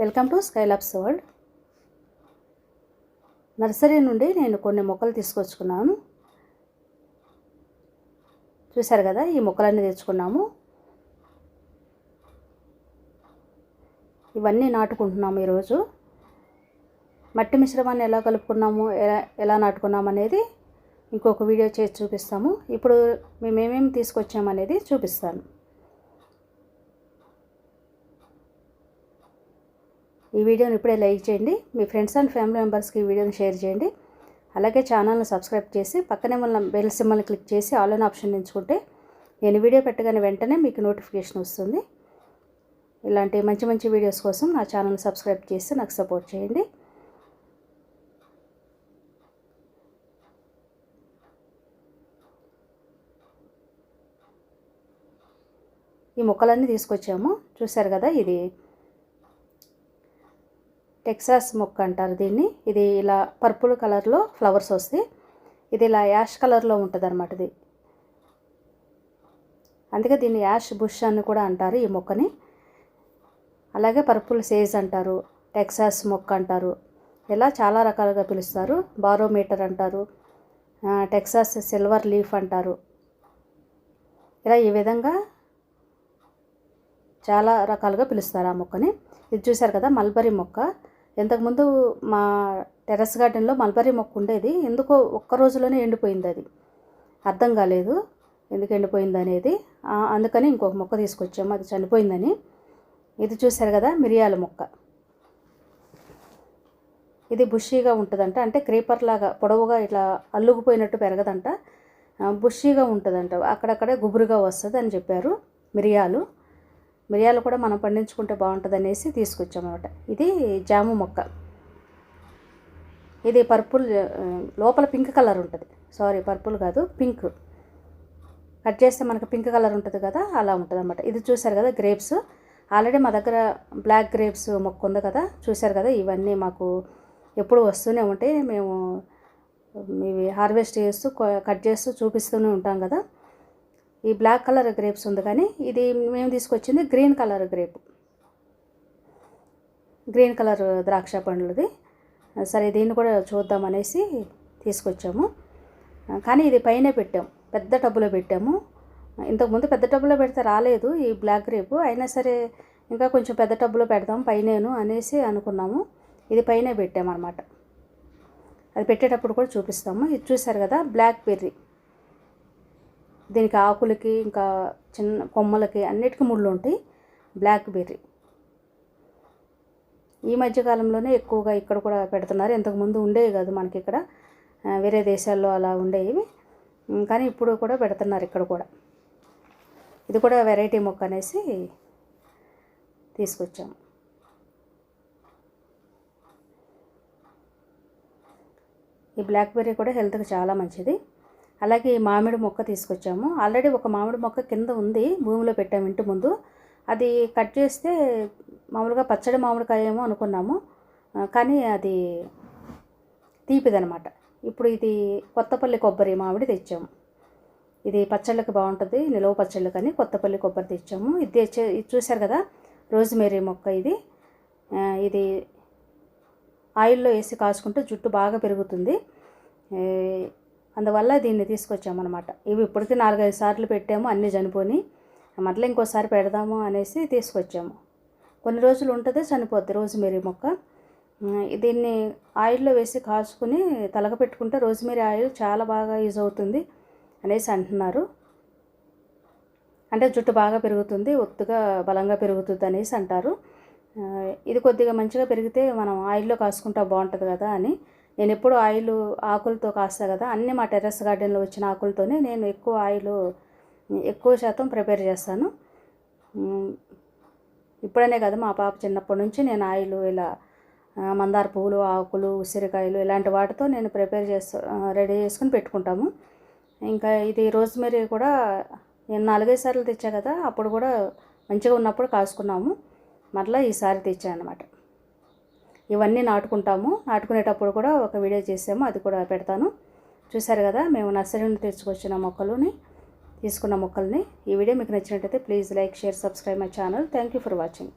Welcome to Skylabs world nursery నుండి నేను కొన్ని మొక్కలు తీసుకొచ్చుకున్నాను. చూశారు కదా ఈ మొక్కలన్నీ తెచ్చుకున్నాము. ఇవన్నీ నాటుకుంటున్నాము ఈరోజు. మట్టి మిశ్రమాన్ని ఎలా కలుపుకున్నాము ఎలా ఎలా నాటుకున్నామనేది ఇంకొక వీడియో చేసి చూపిస్తాము. ఇప్పుడు మేమేమేమి తీసుకొచ్చామనేది చూపిస్తాను. ఈ వీడియోని ఇప్పుడే లైక్ చేయండి. మీ ఫ్రెండ్స్ అండ్ ఫ్యామిలీ మెంబర్స్కి ఈ వీడియోని షేర్ చేయండి. అలాగే ఛానల్ని సబ్స్క్రైబ్ చేసి పక్కనే మన బెల్ సిమ్మల్ని క్లిక్ చేసి ఆల్ అన్ ఆప్షన్ ఎంచుకుంటే నేను వీడియో పెట్టగానే వెంటనే మీకు నోటిఫికేషన్ వస్తుంది. ఇలాంటి మంచి మంచి వీడియోస్ కోసం నా ఛానల్ని సబ్స్క్రైబ్ చేసి నాకు సపోర్ట్ చేయండి. ఈ మొక్కలన్నీ తీసుకొచ్చాము. చూశారు కదా ఇది? టెక్సాస్ మొక్క అంటారు దీన్ని. ఇది ఇలా పర్పుల్ కలర్లో ఫ్లవర్స్ వస్తాయి. ఇది ఇలా యాష్ కలర్లో ఉంటుంది అనమాట ఇది. అందుకే దీన్ని యాష్ బుష్ అని కూడా అంటారు ఈ మొక్కని. అలాగే పర్పుల్ సేజ్ అంటారు టెక్సాస్ మొక్క అంటారు. ఇలా చాలా రకాలుగా పిలుస్తారు. బారోమీటర్ అంటారు టెక్సాస్ సిల్వర్ లీఫ్ అంటారు. ఇలా ఈ విధంగా చాలా రకాలుగా పిలుస్తారు ఆ మొక్కని. ఇది చూశారు కదా మల్బరీ మొక్క. ఇంతకుముందు మా టెర్రస్ గార్డెన్లో మల్బరీ మొక్క ఉండేది. ఎందుకో ఒక్క రోజులోనే ఎండిపోయింది అది. అర్థం కాలేదు ఎందుకు ఎండిపోయింది అనేది. అందుకని ఇంకొక మొక్క తీసుకొచ్చాము. అది చనిపోయిందని. ఇది చూశారు కదా మిరియాల మొక్క. ఇది బుషీగా ఉంటుందంట. అంటే క్రీపర్ లాగా పొడవుగా ఇట్లా అల్లుకుపోయినట్టు పెరగదంట. బుషీగా ఉంటుందంట. అక్కడక్కడే గుబురుగా వస్తుంది అని చెప్పారు మిరియాలు. మిరియాలు కూడా మనం పండించుకుంటే బాగుంటుంది అనేసి తీసుకొచ్చామన్నమాట. ఇది జాము మొక్క. ఇది పర్పుల్ లోపల పింక్ కలర్ ఉంటుంది. సారీ పర్పుల్ కాదు పింక్. కట్ చేస్తే మనకు పింక్ కలర్ ఉంటుంది కదా అలా ఉంటుంది అనమాట ఇది చూసారు కదా గ్రేప్స్. ఆల్రెడీ మా దగ్గర బ్లాక్ గ్రేప్స్ మొక్క ఉంది కదా చూసారు కదా ఇవన్నీ మాకు ఎప్పుడు వస్తూనే ఉంటాయి. మేము ఇవి హార్వెస్ట్ చేస్తూ కట్ చేస్తూ చూపిస్తూనే ఉంటాం కదా. ఈ బ్లాక్ కలర్ గ్రేప్స్ ఉంది కానీ ఇది మేము తీసుకొచ్చింది green colour grape. Green colour ద్రాక్ష పండ్లది. సరే దీన్ని కూడా చూద్దాం అనేసి తీసుకొచ్చాము. కానీ ఇది పైన పెట్టాము పెద్ద టబ్బులో పెట్టాము. ఇంతకుముందు పెద్ద టబ్బులో పెడితే రాలేదు ఈ బ్లాక్ గ్రేప్. అయినా సరే ఇంకా కొంచెం పెద్ద టబ్బులో పెడదాం పైనేను అనేసి అనుకున్నాము. ఇది పైన పెట్టామన్నమాట. అది పెట్టేటప్పుడు కూడా చూపిస్తాము. ఇది చూసారు కదా బ్లాక్ బెర్రీ. దీనికి ఆకులకి ఇంకా చిన్న కొమ్మలకి అన్నిటికీ ముళ్ళు ఉంటాయి. బ్లాక్ బెర్రీ ఈ మధ్యకాలంలోనే ఎక్కువగా ఇక్కడ కూడా పెడుతున్నారు. ఇంతకుముందు ఉండేవి కాదు మనకి ఇక్కడ. వేరే దేశాల్లో అలా ఉండేవి. కానీ ఇప్పుడు కూడా పెడుతున్నారు ఇక్కడ కూడా. ఇది కూడా వెరైటీ మొక్క అనేసి తీసుకొచ్చాము. ఈ బ్లాక్బెర్రీ కూడా హెల్త్కి చాలా మంచిది. అలాగే మామిడి మొక్క తీసుకొచ్చాము. ఆల్రెడీ ఒక మామిడి మొక్క కింద ఉంది భూమిలో పెట్టాము ఇంటి ముందు. అది కట్ చేస్తే మామూలుగా పచ్చడి మామిడికాయ ఏమో అనుకున్నాము. కానీ అది తీపిదనమాట. ఇప్పుడు ఇది కొత్తపల్లి కొబ్బరి మామిడి తెచ్చాము. ఇది పచ్చళ్ళకి బాగుంటుంది నిలవ పచ్చళ్ళు కానీ కొత్తపల్లి కొబ్బరి తెచ్చాము. ఇది తెచ్చే ఇది చూశారు కదా రోజ్మేరీ మొక్క ఇది. ఇది ఆయిల్లో వేసి కాచుకుంటే జుట్టు బాగా పెరుగుతుంది. అందువల్ల దీన్ని తీసుకొచ్చామన్నమాట. ఇవి ఇప్పటికీ నాలుగైదు సార్లు పెట్టాము అన్నీ చనిపోని. మళ్ళీ ఇంకోసారి పెడదాము అనేసి తీసుకొచ్చాము. కొన్ని రోజులు ఉంటుంది చనిపోద్ది రోజ్మేరీ మొక్క. దీన్ని ఆయిల్లో వేసి కాచుకుని తలగ పెట్టుకుంటే రోజ్మేరీ ఆయిల్ చాలా బాగా యూజ్ అవుతుంది అనేసి అంటున్నారు. అంటే జుట్టు బాగా పెరుగుతుంది ఒత్తుగా బలంగా పెరుగుతుంది అనేసి అంటారు. ఇది కొద్దిగా మంచిగా పెరిగితే మనం ఆయిల్లో కాసుకుంటా బాగుంటుంది కదా అని నేను ఎప్పుడు ఆయిల్ ఆకులతో కాస్తా కదా అన్నీ మా టెర్రస్ గార్డెన్లో వచ్చిన ఆకులతోనే నేను ఎక్కువ ఆయిల్ ఎక్కువ శాతం ప్రిపేర్ చేస్తాను. ఇప్పుడనే కదా మా పాప చిన్నప్పటి నుంచి నేను ఆయిల్ ఇలా మందార పువ్వులు ఆకులు ఉసిరికాయలు ఇలాంటి వాటితో నేను ప్రిపేర్ చేస్తా రెడీ చేసుకుని పెట్టుకుంటాము. ఇంకా ఇది రోజ్మెరీ కూడా నేను నాలుగైదు సార్లు తెచ్చా కదా అప్పుడు కూడా మంచిగా ఉన్నప్పుడు కాసుకున్నాము. మరలా ఈసారి తెచ్చాను అనమాట ఇవన్నీ నాటుకుంటాము. నాటుకునేటప్పుడు కూడా ఒక వీడియో చేసాము. అది కూడా పెడతాను. చూసారు కదా మేము నర్సరీ నుండి తెచ్చుకొచ్చిన మొక్కలుని తీసుకున్న మొక్కల్ని. ఈ వీడియో మీకు నచ్చినట్టయితే please like share subscribe my channel. Thank you for watching